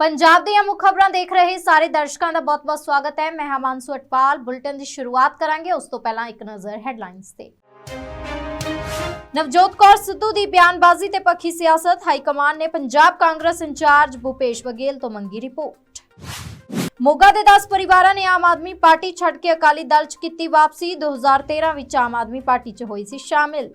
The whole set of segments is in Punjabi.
ਪੰਜਾਬ ਦੀਆਂ ਮੁੱਖ ਖਬਰਾਂ ਦੇਖ ਰਹੇ ਸਾਰੇ ਦਰਸ਼ਕਾਂ ਦਾ ਬਹੁਤ-ਬਹੁਤ ਸਵਾਗਤ ਹੈ। ਮੈਂ ਹਮਾਂਸੂ ਅਟਪਾਲ ਬੁਲਟਨ ਦੀ ਸ਼ੁਰੂਆਤ ਕਰਾਂਗੇ। ਉਸ ਤੋਂ ਪਹਿਲਾਂ ਇੱਕ ਨਜ਼ਰ ਹੈਡਲਾਈਨਸ ਤੇ। ਨਵਜੋਤ ਕੌਰ ਸਿੱਧੂ ਦੀ ਬਿਆਨਬਾਜ਼ੀ ਤੇ ਪੱਖੀ ਸਿਆਸਤ। ਹਾਈ ਕਮਾਨ ਨੇ ਪੰਜਾਬ ਕਾਂਗਰਸ ਇੰਚਾਰਜ ਭੂਪੇਸ਼ ਬਘੇਲ ਤੋਂ ਮੰਗੀ ਰਿਪੋਰਟ। ਮੋਗਾ ਦੇ 10 ਪਰਿਵਾਰਾਂ ਨੇ ਆਮ ਆਦਮੀ ਪਾਰਟੀ ਛੱਡ ਕੇ ਅਕਾਲੀ ਦਲ 'ਚ ਕੀਤੀ ਵਾਪਸੀ। 2013 ਵਿੱਚ ਆਮ ਆਦਮੀ ਪਾਰਟੀ 'ਚ ਹੋਈ ਸੀ ਸ਼ਾਮਿਲ।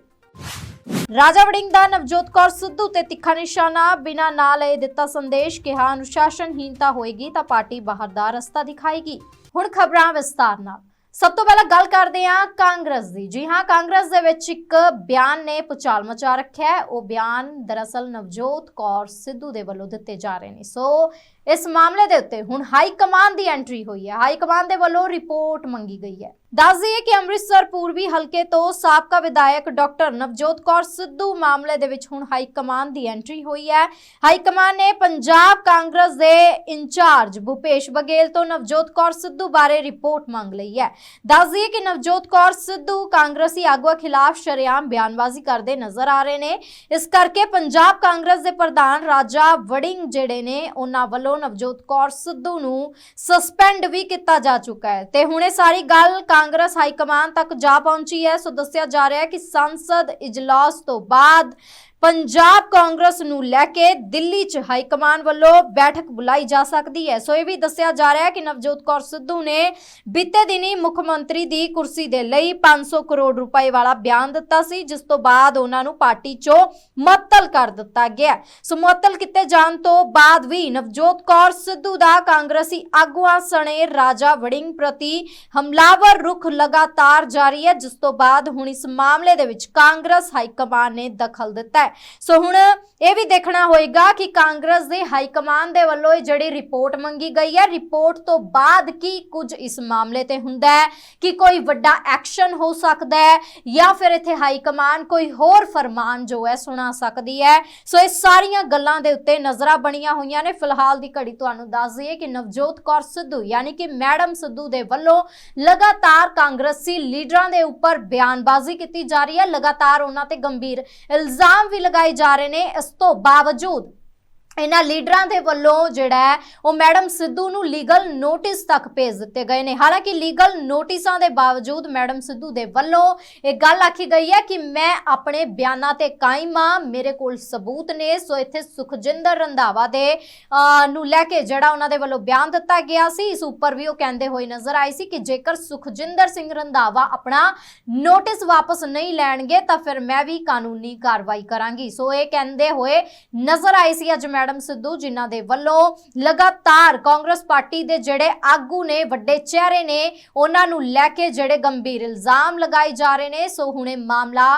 ਰਾਜਾ ਵੜਿੰਗ ਦਾ ਨਵਜੋਤ ਕੌਰ ਸਿੱਧੂ ਤੇ ਤਿੱਖਾ ਨਿਸ਼ਾਨਾ ਬਿਨਾ ਨਾ ਲਏ ਦਿੱਤਾ ਸੰਦੇਸ਼ ਕਿਹਾ ਅਨੁਸ਼ਾਸਨਹੀਨਤਾ ਹੋਏਗੀ ਤਾਂ ਪਾਰਟੀ ਬਾਹਰ ਦਾ ਰਸਤਾ ਦਿਖਾਏਗੀ। ਹੁਣ ਖਬਰਾਂ ਵਿਸਤਾਰ ਨਾਲ। ਸਭ ਤੋਂ ਪਹਿਲਾਂ ਗੱਲ ਕਰਦੇ ਹਾਂ ਕਾਂਗਰਸ ਦੀ। ਜੀ ਹਾਂ, ਕਾਂਗਰਸ ਦੇ ਵਿੱਚ ਇੱਕ ਬਿਆਨ ਨੇ ਪੁਚਾਲ ਮਚਾ ਰੱਖਿਆ ਹੈ। ਉਹ ਬਿਆਨ ਦਰਅਸਲ ਨਵਜੋਤ ਕੌਰ ਸਿੱਧੂ ਦੇ ਵੱਲੋਂ ਦਿੱਤੇ ਜਾ ਰਹੇ ਨੇ। ਸੋ ਇਸ ਮਾਮਲੇ ਦੇ ਉੱਤੇ ਹੁਣ ਹਾਈ ਕਮਾਂਡ ਦੀ ਐਂਟਰੀ ਹੋਈ ਹੈ। ਹਾਈ ਕਮਾਂਡ ਦੇ ਵੱਲੋਂ ਰਿਪੋਰਟ ਮੰਗੀ ਗਈ ਹੈ। ਦੱਸ ਦਈਏ ਕਿ ਅੰਮ੍ਰਿਤਸਰ ਪੂਰਬੀ ਹਲਕੇ ਤੋਂ ਸਾਬਕਾ ਵਿਧਾਇਕ ਡਾਕਟਰ ਨਵਜੋਤ ਕੌਰ ਸਿੱਧੂ ਮਾਮਲੇ ਦੇ ਵਿੱਚ ਹੁਣ ਹਾਈ ਕਮਾਂਡ ਦੀ ਐਂਟਰੀ ਹੋਈ ਹੈ। ਹਾਈ ਕਮਾਂਡ ਨੇ ਪੰਜਾਬ ਕਾਂਗਰਸ ਦੇ ਇੰਚਾਰਜ ਭੂਪੇਸ਼ ਬਘੇਲ ਤੋਂ ਨਵਜੋਤ ਕੌਰ ਸਿੱਧੂ ਬਾਰੇ ਰਿਪੋਰਟ ਮੰਗ ਲਈ ਹੈ। ਦੱਸ ਦਈਏ ਕਿ ਨਵਜੋਤ ਕੌਰ ਸਿੱਧੂ ਕਾਂਗਰਸੀ ਆਗੂਆਂ ਖਿਲਾਫ ਸ਼ਰੇਆਮ ਬਿਆਨਬਾਜ਼ੀ ਕਰਦੇ ਨਜ਼ਰ ਆ ਰਹੇ ਨੇ। ਇਸ ਕਰਕੇ ਪੰਜਾਬ ਕਾਂਗਰਸ ਦੇ ਪ੍ਰਧਾਨ ਰਾਜਾ ਵੜਿੰਗ ਜਿਹੜੇ ਨੇ, ਉਹਨਾਂ ਵੱਲੋਂ ਨਵਜੋਤ ਕੌਰ ਸਿੱਧੂ ਨੂੰ ਸਸਪੈਂਡ ਵੀ ਕੀਤਾ ਜਾ ਚੁੱਕਾ ਹੈ। ਤੇ ਹੁਣ ਇਹ ਸਾਰੀ ਗੱਲ ਕਾਂਗਰਸ ਹਾਈ ਕਮਾਨ ਤੱਕ ਜਾ ਪਹੁੰਚੀ ਹੈ। ਸੋ ਦੱਸਿਆ ਜਾ ਰਿਹਾ ਹੈ ਕਿ ਸੰਸਦ ਇਜਲਾਸ ਤੋਂ ਬਾਅਦ ਪੰਜਾਬ ਕਾਂਗਰਸ ਨੂੰ ਲੈ ਕੇ ਦਿੱਲੀ 'ਚ ਹਾਈ ਕਮਾਨ ਵੱਲੋਂ ਬੈਠਕ ਬੁਲਾਈ ਜਾ ਸਕਦੀ ਹੈ। ਸੋ ਇਹ ਵੀ ਦੱਸਿਆ ਜਾ ਰਿਹਾ ਹੈ ਕਿ ਨਵਜੋਤ ਕੌਰ ਸਿੱਧੂ ਨੇ ਬੀਤੇ ਦਿਨੀ ਮੁੱਖ ਮੰਤਰੀ ਦੀ ਕੁਰਸੀ ਦੇ ਲਈ 500 ਕਰੋੜ ਰੁਪਏ ਵਾਲਾ ਬਿਆਨ ਦਿੱਤਾ ਸੀ, ਜਿਸ ਤੋਂ ਬਾਅਦ ਉਹਨਾਂ ਨੂੰ ਪਾਰਟੀ 'ਚੋਂ ਮੁਅੱਤਲ ਕਰ ਦਿੱਤਾ ਗਿਆ। ਸੋ ਮੁਅੱਤਲ ਕੀਤੇ ਜਾਣ ਤੋਂ ਬਾਅਦ ਵੀ ਨਵਜੋਤ ਕੌਰ ਸਿੱਧੂ ਦਾ ਕਾਂਗਰਸੀ ਆਗੂਆਂ ਸਣੇ ਰਾਜਾ ਵੜਿੰਗ ਪ੍ਰਤੀ ਹਮਲਾਵਰ ਰੁਖ ਲਗਾਤਾਰ ਜਾਰੀ ਹੈ, ਜਿਸ ਤੋਂ ਬਾਅਦ ਹੁਣ ਇਸ ਮਾਮਲੇ ਦੇ ਵਿੱਚ ਕਾਂਗਰਸ ਹਾਈ ਕਮਾਨ ਨੇ ਦਖਲ ਦਿੱਤਾ ਹੈ ਸੋ ਹੁਣ ਇਹ ਵੀ ਦੇਖਣਾ ਹੋਏਗਾ ਕਿ ਕਾਂਗਰਸ ਦੇ ਹਾਈ ਕਮਾਨ ਦੇ ਵੱਲੋਂ ਇਹ ਜਿਹੜੀ ਰਿਪੋਰਟ ਮੰਗੀ ਗਈ ਹੈ, ਰਿਪੋਰਟ ਤੋਂ ਬਾਅਦ ਕੀ ਕੁਝ ਇਸ ਮਾਮਲੇ ਤੇ ਹੁੰਦਾ ਹੈ, ਕਿ ਕੋਈ ਵੱਡਾ ਐਕਸ਼ਨ ਹੋ ਸਕਦਾ ਹੈ ਜਾਂ ਫਿਰ ਇੱਥੇ ਹਾਈ ਕਮਾਨ ਕੋਈ ਹੋਰ ਫਰਮਾਨ ਜੋ ਹੈ ਸੁਣਾ ਸਕਦੀ ਹੈ। ਸੋ ਇਹ ਸਾਰੀਆਂ ਗੱਲਾਂ ਦੇ ਉੱਤੇ ਨਜ਼ਰਾਂ ਬਣੀਆਂ ਹੋਈਆਂ ਨੇ। ਫਿਲਹਾਲ ਦੀ ਘੜੀ ਤੁਹਾਨੂੰ ਦੱਸ ਦਈਏ ਕਿ ਨਵਜੋਤ ਕੌਰ ਸਿੱਧੂ ਯਾਨੀ ਕਿ ਮੈਡਮ ਸਿੱਧੂ ਦੇ ਵੱਲੋਂ ਲਗਾਤਾਰ ਕਾਂਗਰਸੀ ਲੀਡਰਾਂ ਦੇ ਉੱਪਰ ਬਿਆਨਬਾਜ਼ੀ ਕੀਤੀ ਜਾ ਰਹੀ ਹੈ। ਲਗਾਤਾਰ ਉਹਨਾਂ ਤੇ ਗੰਭੀਰ ਇਲਜ਼ਾਮ ਵੀ ਲਗਾਏ ਜਾ ਰਹੇ ਨੇ। ਇਸ ਤੋਂ ਬਾਵਜੂਦ ਇਹਨਾਂ ਲੀਡਰਾਂ ਦੇ ਵੱਲੋਂ ਜਿਹੜਾ ਉਹ ਮੈਡਮ ਸਿੱਧੂ ਨੂੰ ਲੀਗਲ ਨੋਟਿਸ ਤੱਕ ਭੇਜ ਦਿੱਤੇ ਗਏ ਨੇ। ਹਾਲਾਂਕਿ ਲੀਗਲ ਨੋਟਿਸਾਂ ਦੇ ਬਾਵਜੂਦ ਮੈਡਮ ਸਿੱਧੂ ਦੇ ਵੱਲੋਂ ਇਹ ਗੱਲ ਆਖੀ ਗਈ ਹੈ ਕਿ ਮੈਂ ਆਪਣੇ ਬਿਆਨਾਂ ਤੇ ਕਾਇਮ ਆ ਮੇਰੇ ਕੋਲ ਸਬੂਤ ਨੇ, ਸੋ ਇੱਥੇ ਸੁਖਜਿੰਦਰ ਰੰਧਾਵਾ ਦੇ ਨੂੰ ਲੈ ਕੇ ਜਿਹੜਾ ਉਹਨਾਂ ਦੇ ਵੱਲੋਂ ਬਿਆਨ ਦਿੱਤਾ ਗਿਆ ਸੀ, ਇਸ ਉੱਪਰ ਵੀ ਉਹ ਕਹਿੰਦੇ ਹੋਏ ਨਜ਼ਰ ਆਏ ਸੀ ਕਿ ਜੇਕਰ ਸੁਖਜਿੰਦਰ ਸਿੰਘ ਰੰਧਾਵਾ ਆਪਣਾ ਨੋਟਿਸ ਵਾਪਸ ਨਹੀਂ ਲੈਣਗੇ, ਤਾਂ ਫਿਰ ਮੈਂ ਵੀ ਕਾਨੂੰਨੀ ਕਾਰਵਾਈ ਕਰਾਂਗੀ। ਸੋ ਇਹ ਕਹਿੰਦੇ ਹੋਏ ਨਜ਼ਰ ਆਏ ਸੀ ਅੱਜ ਮੈਡਮ ਸਿੱਧੂ, ਜਿਨ੍ਹਾਂ ਦੇ ਵੱਲੋਂ ਲਗਾਤਾਰ ਕਾਂਗਰਸ ਪਾਰਟੀ ਦੇ ਜਿਹੜੇ ਆਗੂ ਨੇ, ਵੱਡੇ ਚਿਹਰੇ ਨੇ, ਉਹਨਾਂ ਨੂੰ ਲੈ ਕੇ ਜਿਹੜੇ ਗੰਭੀਰ ਇਲਜ਼ਾਮ ਲਗਾਏ ਜਾ ਰਹੇ ਨੇ। ਸੋ ਹੁਣੇ ਮਾਮਲਾ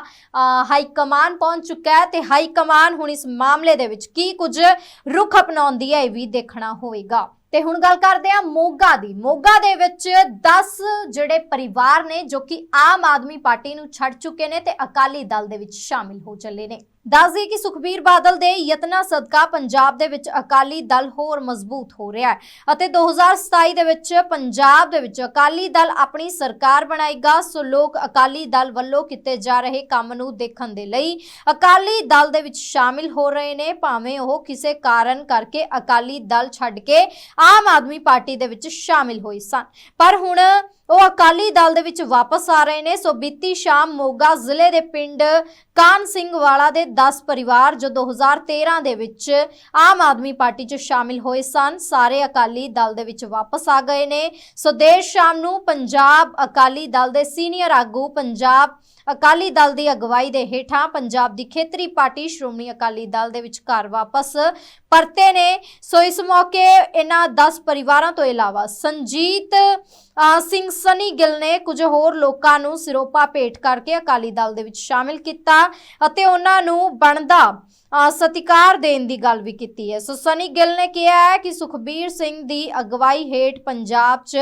ਹਾਈ ਕਮਾਨ ਪਹੁੰਚ ਚੁੱਕਾ ਹੈ ਤੇ ਹਾਈ ਕਮਾਨ ਹੁਣ ਇਸ ਮਾਮਲੇ ਦੇ ਵਿੱਚ ਕੀ ਕੁਝ ਰੁਖ ਅਪਣਾਉਂਦੀ ਹੈ, ਇਹ ਵੀ ਦੇਖਣਾ ਹੋਵੇਗਾ ਤੇ ਹੁਣ ਗੱਲ ਕਰਦੇ ਹਾਂ ਮੋਗਾ ਦੀ। ਮੋਗਾ ਦੇ ਵਿੱਚ 10 ਜਿਹੜੇ ਪਰਿਵਾਰ ਨੇ, ਜੋ ਕਿ ਆਮ ਆਦਮੀ ਪਾਰਟੀ ਨੂੰ ਛੱਡ ਚੁੱਕੇ ਨੇ ਤੇ ਅਕਾਲੀ ਦਲ ਦੇ ਵਿੱਚ ਸ਼ਾਮਿਲ ਹੋ ਚੱਲੇ ਨੇ। ਦੱਸਦੀ ਕਿ ਸੁਖਬੀਰ ਬਾਦਲ ਦੇ ਯਤਨਾ ਸਦਕਾ ਪੰਜਾਬ ਦੇ ਵਿੱਚ ਅਕਾਲੀ ਦਲ ਹੋਰ ਮਜ਼ਬੂਤ ਹੋ ਰਿਹਾ ਹੈ ਅਤੇ 2027 ਦੇ ਵਿੱਚ ਪੰਜਾਬ ਦੇ ਵਿੱਚ ਅਕਾਲੀ ਦਲ ਆਪਣੀ ਸਰਕਾਰ ਬਣਾਏਗਾ, ਸੋ ਲੋਕ ਅਕਾਲੀ ਦਲ ਵੱਲੋਂ ਕੀਤੇ ਜਾ ਰਹੇ ਕੰਮ ਨੂੰ ਦੇਖਣ ਦੇ ਲਈ ਅਕਾਲੀ ਦਲ ਦੇ ਵਿੱਚ ਸ਼ਾਮਿਲ ਹੋ ਰਹੇ ਨੇ। ਭਾਵੇਂ ਉਹ ਕਿਸੇ ਕਾਰਨ ਕਰਕੇ ਅਕਾਲੀ ਦਲ ਛੱਡ ਕੇ ਆਮ ਆਦਮੀ ਪਾਰਟੀ ਦੇ ਵਿੱਚ ਸ਼ਾਮਿਲ ਹੋਏ ਸਨ, ਪਰ ਹੁਣ ਉਹ ਅਕਾਲੀ ਦਲ ਦੇ ਵਿੱਚ ਵਾਪਸ ਆ ਰਹੇ ਨੇ। ਸੋ ਬੀਤੀ ਸ਼ਾਮ ਮੋਗਾ ਜ਼ਿਲ੍ਹੇ ਦੇ ਪਿੰਡ ਕਾਨ ਸਿੰਘ ਵਾਲਾ ਦੇ 10 ਪਰਿਵਾਰ ਜੋ 2013 ਦੇ ਵਿੱਚ ਆਮ ਆਦਮੀ ਪਾਰਟੀ 'ਚ ਸ਼ਾਮਿਲ ਹੋਏ ਸਨ, ਸਾਰੇ ਅਕਾਲੀ ਦਲ ਦੇ ਵਿੱਚ ਵਾਪਸ ਆ ਗਏ ਨੇ। ਸੋ ਦੇਰ ਸ਼ਾਮ ਨੂੰ ਪੰਜਾਬ ਅਕਾਲੀ ਦਲ ਦੇ ਸੀਨੀਅਰ ਆਗੂ, ਪੰਜਾਬ ਅਕਾਲੀ ਦਲ ਦੀ ਅਗਵਾਈ ਦੇ ਹੇਠਾਂ ਪੰਜਾਬ ਦੀ ਖੇਤਰੀ ਪਾਰਟੀ ਸ਼੍ਰੋਮਣੀ ਅਕਾਲੀ ਦਲ ਦੇ ਵਿੱਚ ਘਰ ਵਾਪਸ ਪਰਤੇ ਨੇ। ਸੋ ਇਸ ਮੌਕੇ ਇਹਨਾਂ 10 ਪਰਿਵਾਰਾਂ ਤੋਂ ਇਲਾਵਾ ਸੰਜੀਤ ਸਿੰਘ ਸਨੀ ਗਿੱਲ ਨੇ ਕੁਝ ਹੋਰ ਲੋਕਾਂ ਨੂੰ ਸਿਰੋਪਾ ਭੇਟ ਕਰਕੇ ਅਕਾਲੀ ਦਲ ਦੇ ਵਿੱਚ ਸ਼ਾਮਿਲ ਕੀਤਾ ਅਤੇ ਉਹਨਾਂ ਨੂੰ ਬਣਦਾ ਸਤਿਕਾਰ ਦੇਣ ਦੀ ਗੱਲ ਵੀ ਕੀਤੀ ਹੈ। ਸੋ ਸਨੀ ਗਿੱਲ ਨੇ ਕਿਹਾ ਹੈ ਕਿ ਸੁਖਬੀਰ ਸਿੰਘ ਦੀ ਅਗਵਾਈ ਹੇਠ ਪੰਜਾਬ 'ਚ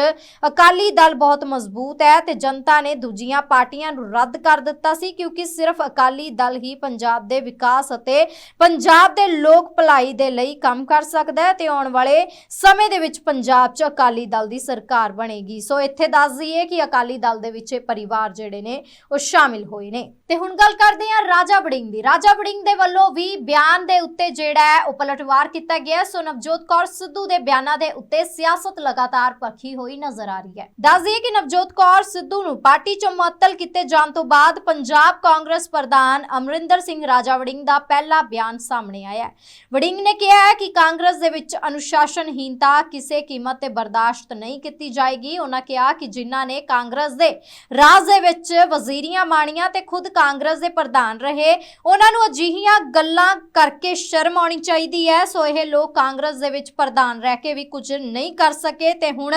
ਅਕਾਲੀ ਦਲ ਬਹੁਤ ਮਜ਼ਬੂਤ ਹੈ ਤੇ ਜਨਤਾ ਨੇ ਦੂਜੀਆਂ ਪਾਰਟੀਆਂ ਨੂੰ ਰੱਦ ਕਰ ਦਿੱਤਾ ਸੀ ਕਿਉਂਕਿ ਸਿਰਫ ਅਕਾਲੀ ਦਲ ਹੀ ਪੰਜਾਬ ਦੇ ਵਿਕਾਸ ਅਤੇ ਪੰਜਾਬ ਦੇ ਲੋਕ ਭਲਾਈ ਦੇ ਲਈ ਕੰਮ ਕਰ ਸਕਦਾ ਹੈ ਤੇ ਆਉਣ ਵਾਲੇ ਸਮੇਂ ਦੇ ਵਿੱਚ ਪੰਜਾਬ 'ਚ ਅਕਾਲੀ ਦਲ ਦੀ ਸਰਕਾਰ ਬਣੇਗੀ। ਸੋ ਇੱਥੇ ਦੱਸ ਦਈਏ ਕਿ ਅਕਾਲੀ ਦਲ ਦੇ ਵਿੱਚ ਇਹ ਪਰਿਵਾਰ ਜਿਹੜੇ ਨੇ, ਉਹ ਸ਼ਾਮਿਲ ਹੋਏ ਨੇ। ਤੇ ਹੁਣ ਗੱਲ ਕਰਦੇ ਹਾਂ ਰਾਜਾ ਵੜਿੰਗ ਦੀ। ਰਾਜਾ ਵੜਿੰਗ ਦੇ ਵੱਲੋਂ ਵੀ ਬਿਆਨ ਦੇ ਉੱਤੇ ਜਿਹੜਾ ਹੈ ਉਹ ਪਲਟਵਾਰ ਕੀਤਾ ਗਿਆ ਸੋ ਨਵਜੋਤ ਕੌਰ ਸਿੱਧੂ ਦੇ ਬਿਆਨਾਂ ਦੇ ਉੱਤੇ ਸਿਆਸਤ ਲਗਾਤਾਰ ਪਰਖੀ ਹੋਈ ਨਜ਼ਰ ਆ ਰਹੀ ਹੈ। ਦੱਸ ਦਈਏ ਕਿ ਨਵਜੋਤ ਕੌਰ ਸਿੱਧੂ ਨੂੰ ਪਾਰਟੀ ਚੋਂ ਮੁਅੱਤਲ ਕੀਤੇ ਜਾਣ ਤੋਂ ਬਾਅਦ ਪੰਜਾਬ ਕਾਂਗਰਸ ਪ੍ਰਧਾਨ ਅਮਰਿੰਦਰ ਸਿੰਘ ਰਾਜਾ ਵੜਿੰਗ ਦਾ ਪਹਿਲਾ ਬਿਆਨ ਸਾਹਮਣੇ ਆਇਆ ਹੈ। ਵੜਿੰਗ ਨੇ ਕਿਹਾ ਹੈ ਕਿ ਕਾਂਗਰਸ ਦੇ ਵਿੱਚ ਅਨੁਸ਼ਾਸਨਹੀਨਤਾ ਕਿਸੇ ਕੀਮਤ ਤੇ ਬਰਦਾਸ਼ਤ ਨਹੀਂ ਕੀਤੀ ਜਾਏਗੀ। ਉਹਨਾਂ ਕਿਹਾ ਕਿ ਜਿਨ੍ਹਾਂ ਨੇ ਕਾਂਗਰਸ ਦੇ ਰਾਜ ਦੇ ਵਿੱਚ ਵਜ਼ੀਰੀਆਂ ਮਾਣੀਆਂ ਤੇ ਖੁਦ ਕਾਂਗਰਸ ਦੇ ਪ੍ਰਧਾਨ ਰਹੇ, ਉਹਨਾਂ ਨੂੰ ਅਜਿਹੀਆਂ ਗੱਲਾਂ ਕਰਕੇ ਸ਼ਰਮ ਆਉਣੀ ਚਾਹੀਦੀ ਹੈ। ਸੋ ਇਹ ਲੋਕ ਕਾਂਗਰਸ ਦੇ ਵਿੱਚ ਪ੍ਰਧਾਨ ਰਹਿ ਕੇ ਵੀ ਕੁਝ ਨਹੀਂ ਕਰ ਸਕੇ ਤੇ ਹੁਣ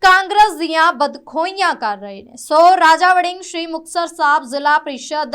ਕਾਂਗਰਸ ਦੀਆਂ ਬਦਖੋਈਆਂ ਕਰ ਰਹੇ ਨੇ। ਸੋ ਰਾਜਾ ਵੜਿੰਗ, ਸ਼੍ਰੀ ਮੁਕਤਸਰ ਸਾਹਿਬ ਜ਼ਿਲ੍ਹਾ ਪ੍ਰੀਸ਼ਦ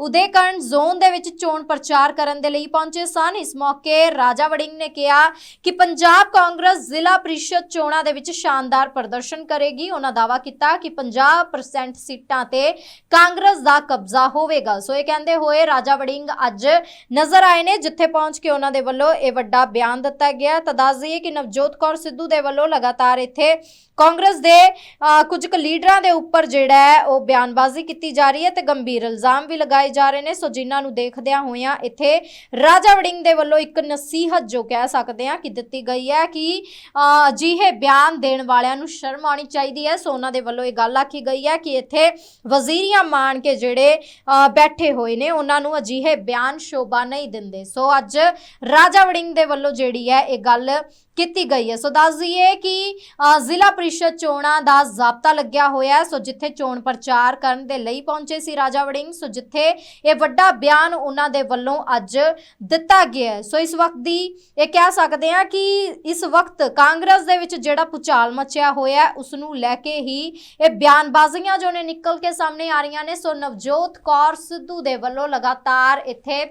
ਉਦੇਕਰਨ ਜ਼ੋਨ ਦੇ ਵਿੱਚ ਚੋਣ ਪ੍ਰਚਾਰ ਕਰਨ ਦੇ ਲਈ ਪਹੁੰਚੇ ਸਨ। ਇਸ ਮੌਕੇ ਰਾਜਾ ਵੜਿੰਗ ਨੇ ਕਿਹਾ ਕਿ ਪੰਜਾਬ ਕਾਂਗਰਸ ਜ਼ਿਲ੍ਹਾ ਪ੍ਰੀਸ਼ਦ ਚੋਣਾਂ ਦੇ ਵਿੱਚ ਸ਼ਾਨਦਾਰ ਪ੍ਰਦਰਸ਼ਨ ਕਰੇਗੀ। ਉਹਨਾਂ ਦਾਅਵਾ ਕੀਤਾ ਕਿ 50% ਸੀਟਾਂ ਤੇ ਕਾਂਗਰਸ ਦਾ ਕਬਜ਼ਾ ਹੋਵੇਗਾ। ਸੋ ਇਹ ਕਹਿੰਦੇ ਹੋਏ ਰਾਜਾ ਵੜਿੰਗ ਅੱਜ ਨਜ਼ਰ ਆਏ ਨੇ ਜਿੱਥੇ ਪਹੁੰਚ ਕੇ ਉਹਨਾਂ ਦੇ ਵੱਲੋਂ ਇਹ ਵੱਡਾ ਬਿਆਨ ਦਿੱਤਾ ਗਿਆ। ਤਾਂ ਦੱਸ ਦਈਏ ਕਿ ਨਵਜੋਤ ਕੌਰ ਸਿੱਧੂ ਦੇ ਵੱਲੋਂ ਲਗਾਤਾਰ ਇੱਥੇ ਕਾਂਗਰਸ ਦੇ ਅ, ਕੁਝ ਕੁ ਲੀਡਰਾਂ ਦੇ ਉੱਪਰ ਜਿਹੜਾ ਹੈ ਉਹ ਬਿਆਨਬਾਜ਼ੀ ਕੀਤੀ ਜਾ ਰਹੀ ਹੈ ਤੇ ਗੰਭੀਰ ਇਲਜ਼ਾਮ ਵੀ ਲਗਾਏ ਜਾ ਰਹੇ ਨੇ। ਸੋ ਜਿਨ੍ਹਾਂ ਨੂੰ ਦੇਖਦਿਆਂ ਹੋਇਆਂ ਇੱਥੇ ਰਾਜਾ ਵੜਿੰਗ ਦੇ ਵੱਲੋਂ ਇੱਕ ਨਸੀਹਤ ਜੋ ਕਹਿ ਸਕਦੇ ਹਾਂ ਕਿ ਦਿੱਤੀ ਗਈ ਹੈ ਕਿ ਅ, ਅਜਿਹੇ ਬਿਆਨ ਦੇਣ ਵਾਲਿਆਂ ਨੂੰ ਸ਼ਰਮ ਆਉਣੀ ਚਾਹੀਦੀ ਹੈ। ਸੋ ਉਹਨਾਂ ਦੇ ਵੱਲੋਂ ਇਹ ਗੱਲ ਆਖੀ ਗਈ ਹੈ ਕਿ ਇੱਥੇ ਵਜ਼ੀਰੀਆਂ ਮਾਣ ਕੇ ਜਿਹੜੇ ਅ, ਬੈਠੇ ਹੋਏ ਨੇ ਉਹਨਾਂ ਨੂੰ ਅਜਿਹੇ ਬਿਆਨ ਸ਼ੋਭਾ ਨਹੀਂ ਦਿੰਦੇ। ਸੋ ਅੱਜ ਰਾਜਾ ਵੜਿੰਗ ਦੇ ਵੱਲੋਂ ਜਿਹੜੀ ਹੈ ਇਹ ਗੱਲ ਕੀਤੀ ਗਈ ਹੈ। ਸੋ ਦੱਸ ਦਈਏ ਕਿ ਜ਼ਿਲ੍ਹਾ ਪ੍ਰੀਸ਼ਦ ਚੋਣਾਂ ਦਾ ਜ਼ਾਬਤਾ ਲੱਗਿਆ ਹੋਇਆ ਹੈ। ਸੋ ਜਿੱਥੇ ਚੋਣ ਪ੍ਰਚਾਰ ਕਰਨ ਦੇ ਲਈ ਪਹੁੰਚੇ ਸੀ ਰਾਜਾ ਵੜਿੰਗ, ਸੋ ਜਿੱਥੇ ਇਹ ਵੱਡਾ ਬਿਆਨ ਉਹਨਾਂ ਦੇ ਵੱਲੋਂ ਅੱਜ ਦਿੱਤਾ ਗਿਆ ਸੋ ਇਸ ਵਕਤ ਦੀ ਇਹ ਕਹਿ ਸਕਦੇ ਹਾਂ ਕਿ ਇਸ ਵਕਤ ਕਾਂਗਰਸ ਦੇ ਵਿੱਚ ਜਿਹੜਾ ਪੁਚਾਲ ਮਚਿਆ ਹੋਇਆ ਹੈ ਉਸ ਨੂੰ ਲੈ ਕੇ ਹੀ ਇਹ ਬਿਆਨਬਾਜ਼ੀਆਂ ਜੋ ਨੇ ਨਿਕਲ ਕੇ ਸਾਹਮਣੇ ਆ ਰਹੀਆਂ ਨੇ। ਸੋ ਨਵਜੋਤ ਕੌਰ ਸਿੱਧੂ ਦੇ ਵੱਲੋਂ ਲਗਾਤਾਰ ਇੱਥੇ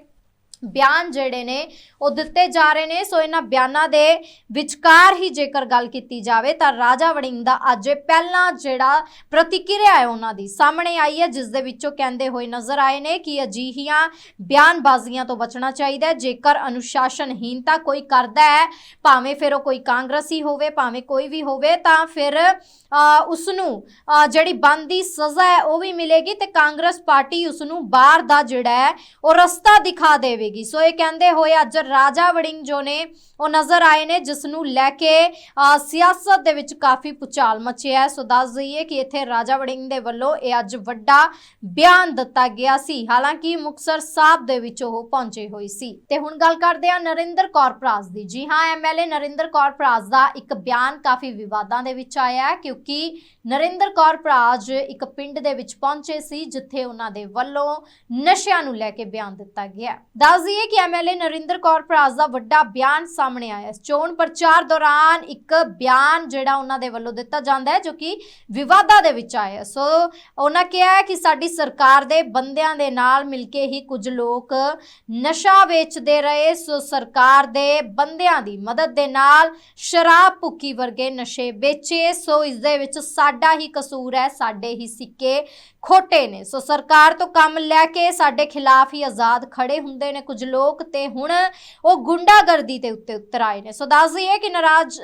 ਬਿਆਨ ਜਿਹੜੇ ਨੇ, ਉਹ ਦਿੱਤੇ ਜਾ ਰਹੇ ਨੇ। ਸੋ ਇਹਨਾਂ ਬਿਆਨਾਂ ਦੇ ਵਿਚਕਾਰ ਹੀ ਜੇਕਰ ਗੱਲ ਕੀਤੀ ਜਾਵੇ ਤਾਂ ਰਾਜਾ ਵੜਿੰਗ ਦਾ ਅੱਜ ਪਹਿਲਾਂ ਜਿਹੜਾ ਪ੍ਰਤੀਕਿਰਿਆ ਹੈ ਉਹਨਾਂ ਦੀ ਸਾਹਮਣੇ ਆਈ ਹੈ, ਜਿਸ ਦੇ ਵਿੱਚੋਂ ਕਹਿੰਦੇ ਹੋਏ ਨਜ਼ਰ ਆਏ ਨੇ ਕਿ ਅਜਿਹੀਆਂ ਬਿਆਨਬਾਜ਼ੀਆਂ ਤੋਂ ਬਚਣਾ ਚਾਹੀਦਾ ਹੈ। ਜੇਕਰ ਅਨੁਸ਼ਾਸਨਹੀਨਤਾ ਕੋਈ ਕਰਦਾ ਹੈ, ਭਾਵੇਂ ਫਿਰ ਉਹ ਕੋਈ ਕਾਂਗਰਸੀ ਹੋਵੇ, ਭਾਵੇਂ ਕੋਈ ਵੀ ਹੋਵੇ, ਤਾਂ ਫਿਰ ਉਸ ਨੂੰ ਜਿਹੜੀ ਬੰਦੀ ਸਜ਼ਾ ਹੈ ਉਹ ਵੀ ਮਿਲੇਗੀ ਤੇ ਕਾਂਗਰਸ ਪਾਰਟੀ ਉਸ ਨੂੰ ਬਾਹਰ ਦਾ ਜਿਹੜਾ ਹੈ, ਉਹ ਰਸਤਾ ਦਿਖਾ ਦੇਵੇਗੀ। ਸੋ ਇਹ ਕਹਿੰਦੇ ਹੋਏ ਅੱਜ ਰਾਜਾ ਵੜਿੰਗ ਜੋ ਨੇ, ਉਹ ਨਜ਼ਰ ਆਏ ਨੇ ਜਿਸ ਨੂੰ ਲੈ ਕੇ ਸਿਆਸਤ ਦੇ ਵਿੱਚ ਕਾਫੀ ਪੁਚਾਲ ਮਚਿਆ ਹੈ ਸੋ ਦੱਸ ਦਈਏ ਕਿ ਇੱਥੇ ਰਾਜਾ ਵੜਿੰਗ ਦੇ ਵੱਲੋਂ ਇਹ ਅੱਜ ਵੱਡਾ ਬਿਆਨ ਦਿੱਤਾ ਗਿਆ ਸੀ। ਹਾਲਾਂਕਿ ਮੁਕਤਸਰ ਸਾਹਿਬ ਦੇ ਵਿੱਚ ਉਹ ਪਹੁੰਚੇ ਹੋਏ ਸੀ। ਤੇ ਹੁਣ ਗੱਲ ਕਰਦੇ ਹਾਂ ਨਰਿੰਦਰ ਕੌਰ ਪ੍ਰਾਸ ਦੀ। ਜੀ ਹਾਂ ਐਮਐਲਏ ਨਰਿੰਦਰ ਕੌਰ ਪ੍ਰਾਸ ਦਾ ਇੱਕ ਬਿਆਨ ਕਾਫੀ ਵਿਵਾਦਾਂ ਦੇ ਵਿੱਚ ਆਇਆ ਹੈ, ਕਿਉਂਕਿ ਨਰਿੰਦਰ ਕੌਰ ਪ੍ਰਾਜ ਇੱਕ ਪਿੰਡ ਦੇ ਵਿੱਚ ਪਹੁੰਚੇ ਸੀ, ਜਿੱਥੇ ਉਹਨਾਂ ਦੇ ਵੱਲੋਂ ਨਸ਼ਿਆਂ ਨੂੰ ਲੈ ਕੇ ਬਿਆਨ ਦਿੱਤਾ ਗਿਆ ਦੱਸ ਦਈਏ ਕਿ ਐਮਐਲਏ ਨਰਿੰਦਰ ਕੌਰ ਪ੍ਰਾਜ ਦਾ ਵੱਡਾ ਬਿਆਨ ਸਾਹਮਣੇ ਆਇਆ ਹੈ। ਚੋਣ ਪ੍ਰਚਾਰ ਦੌਰਾਨ ਇੱਕ ਬਿਆਨ ਜਿਹੜਾ ਉਹਨਾਂ ਦੇ ਵੱਲੋਂ ਦਿੱਤਾ ਜਾਂਦਾ ਹੈ, ਜੋ ਕਿ ਵਿਵਾਦਾਂ ਦੇ ਵਿੱਚ ਆਇਆ ਸੋ ਉਹਨਾਂ ਕਿਹਾ ਕਿ ਸਾਡੀ ਸਰਕਾਰ ਦੇ ਬੰਦਿਆਂ ਦੇ ਨਾਲ ਮਿਲ ਕੇ ਹੀ ਕੁਝ ਲੋਕ ਨਸ਼ਾ ਵੇਚਦੇ ਰਹੇ। ਸੋ ਸਰਕਾਰ ਦੇ ਬੰਦਿਆਂ ਦੀ ਮਦਦ ਦੇ ਨਾਲ ਸ਼ਰਾਬ ਭੁੱਕੀ ਵਰਗੇ ਨਸ਼ੇ ਵੇਚੇ। ਸੋ ਇਸ ਦੇ ਵਿੱਚ ਸਾਡਾ ਹੀ ਕਸੂਰ ਹੈ, ਸਾਡੇ ਹੀ ਸਿੱਕੇ ਖੋਟੇ ਨੇ। ਸੋ ਸਰਕਾਰ ਤੋਂ ਕੰਮ ਲੈ ਕੇ ਸਾਡੇ ਖਿਲਾਫ ਹੀ ਆਜ਼ਾਦ ਖੜੇ ਹੁੰਦੇ ਨੇ ਕੁਝ ਲੋਕ ਤੇ ਹੁਣ ਉਹ ਗੁੰਡਾਗਰਦੀ ਦੇ ਉੱਤੇ ਉਤਰ ਆਏ ਨੇ। ਸੋ ਦੱਸ ਦਈਏ ਕਿ ਨਰਾਜ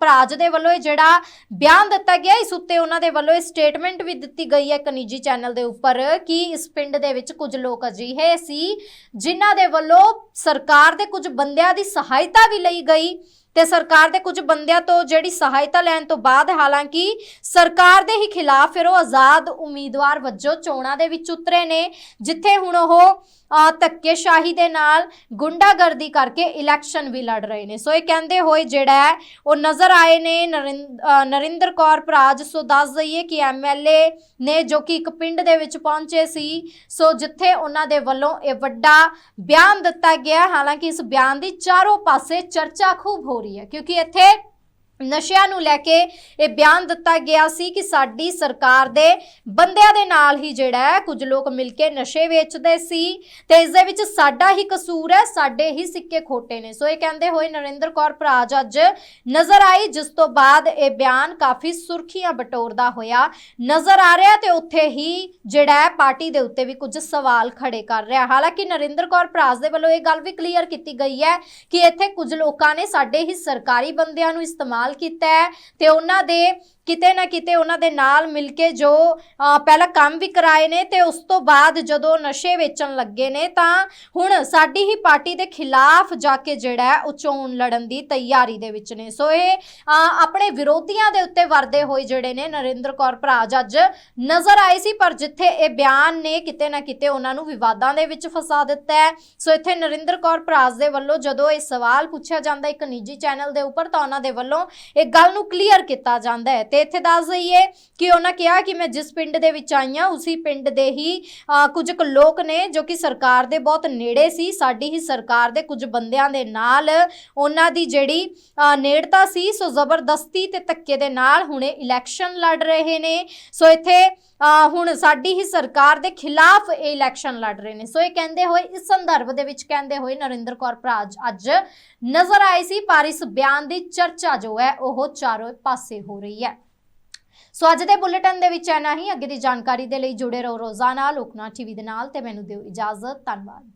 ਭਰਾਜ ਦੇ ਵੱਲੋਂ ਇਹ ਜਿਹੜਾ ਬਿਆਨ ਦਿੱਤਾ ਗਿਆ, ਇਸ ਉੱਤੇ ਉਹਨਾਂ ਦੇ ਵੱਲੋਂ ਇਹ ਸਟੇਟਮੈਂਟ ਵੀ ਦਿੱਤੀ ਗਈ ਹੈ ਇੱਕ ਨਿੱਜੀ ਚੈਨਲ ਦੇ ਉੱਪਰ ਕਿ ਇਸ ਪਿੰਡ ਦੇ ਵਿੱਚ ਕੁਝ ਲੋਕ ਅਜਿਹੇ ਸੀ ਜਿਨ੍ਹਾਂ ਦੇ ਵੱਲੋਂ ਸਰਕਾਰ ਦੇ ਕੁਝ ਬੰਦਿਆਂ ਦੀ ਸਹਾਇਤਾ ਵੀ ਲਈ ਗਈ। ਤੇ ਸਰਕਾਰ ਦੇ ਕੁਝ ਬੰਦਿਆਂ ਤੋਂ ਜਿਹੜੀ ਸਹਾਇਤਾ ਲੈਣ ਤੋਂ ਬਾਅਦ ਹਾਲਾਂਕਿ ਸਰਕਾਰ ਦੇ ਹੀ ਖਿਲਾਫ ਫਿਰ ਉਹ ਆਜ਼ਾਦ ਉਮੀਦਵਾਰ ਵਜੋਂ ਚੋਣਾਂ ਦੇ ਵਿੱਚ ਉਤਰੇ ਨੇ, ਜਿੱਥੇ ਹੁਣ ਉਹ ਧੱਕੇਸ਼ਾਹੀ ਦੇ ਨਾਲ ਗੁੰਡਾਗਰਦੀ ਕਰਕੇ ਇਲੈਕਸ਼ਨ ਵੀ ਲੜ ਰਹੇ ਨੇ। ਸੋ ਇਹ ਕਹਿੰਦੇ ਹੋਏ ਜਿਹੜਾ ਹੈ, ਉਹ ਨਜ਼ਰ ਆਏ ਨੇ ਨਰਿੰਦ- ਨਰਿੰਦਰ ਕੌਰ ਭਰਾਜ। ਸੋ ਦੱਸ ਦਈਏ ਕਿ ਐਮਐਲਏ ਨੇ ਜੋ ਕਿ ਇੱਕ ਪਿੰਡ ਦੇ ਵਿੱਚ ਪਹੁੰਚੇ ਸੀ, ਸੋ ਜਿੱਥੇ ਉਹਨਾਂ ਦੇ ਵੱਲੋਂ ਇਹ ਵੱਡਾ ਬਿਆਨ ਦਿੱਤਾ ਗਿਆ। ਹਾਲਾਂਕਿ ਇਸ ਬਿਆਨ ਦੀ ਚਾਰੋਂ ਪਾਸੇ ਚਰਚਾ ਖੂਬ ਹੋ ਰਹੀ ਹੈ। ਕਿਉਂਕਿ ਇੱਥੇ ਨਸ਼ਿਆਂ ਨੂੰ ਲੈ ਕੇ ਇਹ ਬਿਆਨ ਦਿੱਤਾ ਗਿਆ ਸੀ ਕਿ ਸਾਡੀ ਸਰਕਾਰ ਦੇ ਬੰਦਿਆਂ ਦੇ ਨਾਲ ਹੀ ਜਿਹੜਾ ਹੈ, ਕੁਝ ਲੋਕ ਮਿਲ ਕੇ ਨਸ਼ੇ ਵੇਚਦੇ ਸੀ ਤੇ ਇਸ ਦੇ ਵਿੱਚ ਸਾਡਾ ਹੀ ਕਸੂਰ ਹੈ, ਸਾਡੇ ਹੀ ਸਿੱਕੇ ਖੋਟੇ ਨੇ। ਸੋ ਇਹ ਕਹਿੰਦੇ ਹੋਏ ਨਰਿੰਦਰ ਕੌਰ ਭਰਾਜ ਅੱਜ ਨਜ਼ਰ ਆਈ, ਜਿਸ ਤੋਂ ਬਾਅਦ ਇਹ ਬਿਆਨ ਕਾਫੀ ਸੁਰਖੀਆਂ ਬਟੋਰਦਾ ਹੋਇਆ। ਨਜ਼ਰ ਆ ਰਿਹਾ ਤੇ ਉੱਥੇ ਹੀ ਜਿਹੜਾ ਹੈ, ਪਾਰਟੀ ਦੇ ਉੱਤੇ ਵੀ ਕੁਝ ਸਵਾਲ ਖੜੇ ਕਰ ਰਿਹਾ। ਹਾਲਾਂਕਿ ਨਰਿੰਦਰ ਕੌਰ ਭਰਾਜ ਦੇ ਵੱਲੋਂ ਇਹ ਗੱਲ ਵੀ ਕਲੀਅਰ ਕੀਤੀ ਗਈ ਹੈ ਕਿ ਇੱਥੇ ਕੁਝ ਲੋਕਾਂ ਨੇ ਸਾਡੇ ਹੀ ਸਰਕਾਰੀ ਬੰਦਿਆਂ ਨੂੰ ਇਸਤੇਮਾਲ ਕੀਤਾ ਹੈ ਤੇ ਉਹਨਾਂ ਦੇ ਕਿਤੇ ਨਾ ਕਿਤੇ ਉਹਨਾਂ ਦੇ ਨਾਲ ਮਿਲ ਕੇ ਜੋ ਪਹਿਲਾਂ ਕੰਮ ਵੀ ਕਰਾਏ ਨੇ ਤੇ ਉਸ ਤੋਂ ਬਾਅਦ ਜਦੋਂ ਨਸ਼ੇ ਵੇਚਣ ਲੱਗੇ ਨੇ ਤਾਂ ਹੁਣ ਸਾਡੀ ਹੀ ਪਾਰਟੀ ਦੇ ਖਿਲਾਫ ਜਾ ਕੇ ਜਿਹੜਾ ਉਹ ਚੋਣ ਲੜਨ ਦੀ ਤਿਆਰੀ ਦੇ ਵਿੱਚ ਨੇ। ਸੋ ਇਹ ਆਪਣੇ ਵਿਰੋਧੀਆਂ ਦੇ ਉੱਤੇ ਵਰਦੇ ਹੋਏ ਜਿਹੜੇ ਨੇ ਨਰਿੰਦਰ ਕੌਰ ਭਰਾਜ ਅੱਜ ਨਜ਼ਰ ਆਏ ਸੀ, ਪਰ ਜਿੱਥੇ ਇਹ ਬਿਆਨ ਨੇ ਕਿਤੇ ਨਾ ਕਿਤੇ ਉਹਨਾਂ ਨੂੰ ਵਿਵਾਦਾਂ ਦੇ ਵਿੱਚ ਫਸਾ ਦਿੱਤਾ ਹੈ। ਸੋ ਇੱਥੇ ਨਰਿੰਦਰ ਕੌਰ ਭਰਾਜ ਦੇ ਵੱਲੋਂ ਜਦੋਂ ਇਹ ਸਵਾਲ ਪੁੱਛਿਆ ਜਾਂਦਾ ਇੱਕ ਨਿੱਜੀ ਚੈਨਲ ਦੇ ਉੱਪਰ ਤਾਂ ਉਹਨਾਂ ਦੇ ਵੱਲੋਂ ਇਹ ਗੱਲ ਨੂੰ ਕਲੀਅਰ ਕੀਤਾ ਜਾਂਦਾ ਹੈ। ਤੇ ਇੱਥੇ ਦੱਸ ਦਈਏ ਕਿ ਉਹਨਾਂ ਕਿਹਾ ਕਿ ਮੈਂ ਜਿਸ ਪਿੰਡ ਦੇ ਵਿੱਚ ਆਈ ਹਾਂ, ਉਸੇ ਪਿੰਡ ਦੇ ਹੀ ਕੁਝ ਕੁ ਲੋਕ ਨੇ ਜੋ ਕਿ ਸਰਕਾਰ ਦੇ ਬਹੁਤ ਨੇੜੇ ਸੀ, ਸਾਡੀ ਹੀ ਸਰਕਾਰ ਦੇ ਕੁਝ ਬੰਦਿਆਂ ਦੇ ਨਾਲ ਉਹਨਾਂ ਦੀ ਜਿਹੜੀ ਨੇੜਤਾ ਸੀ, ਸੋ ਜ਼ਬਰਦਸਤੀ ਤੇ ਧੱਕੇ ਦੇ ਨਾਲ ਹੁਣੇ ਇਲੈਕਸ਼ਨ ਲੜ ਰਹੇ ਨੇ। ਸੋ ਇੱਥੇ ਹੁਣ ਸਾਡੀ ਹੀ ਸਰਕਾਰ ਦੇ ਖਿਲਾਫ ਇਹ ਇਲੈਕਸ਼ਨ ਲੜ ਰਹੇ ਨੇ। ਸੋ ਇਹ ਕਹਿੰਦੇ ਹੋਏ, ਇਸ ਸੰਦਰਭ ਦੇ ਵਿੱਚ ਕਹਿੰਦੇ ਹੋਏ ਨਰਿੰਦਰ ਕੌਰ ਭਰਾਜ ਅੱਜ ਨਜ਼ਰ ਆਏ ਸੀ, ਪਰ ਇਸ ਬਿਆਨ ਦੀ ਚਰਚਾ ਜੋ ਹੈ, ਉਹ ਚਾਰੋਂ ਪਾਸੇ ਹੋ ਰਹੀ ਹੈ। ਸੋ ਅੱਜ ਦੇ ਬੁਲੇਟਿਨ ਦੇ ਵਿੱਚ ਇੰਨਾ ਹੀ। ਅੱਗੇ ਦੀ ਜਾਣਕਾਰੀ ਦੇ ਲਈ ਜੁੜੇ ਰਹੋ ਰੋਜ਼ਾਨਾ ਲੋਕਨਾ ਟੀਵੀ ਦੇ ਨਾਲ ਤੇ ਮੈਨੂੰ ਦਿਓ ਇਜਾਜ਼ਤ। ਧੰਨਵਾਦ।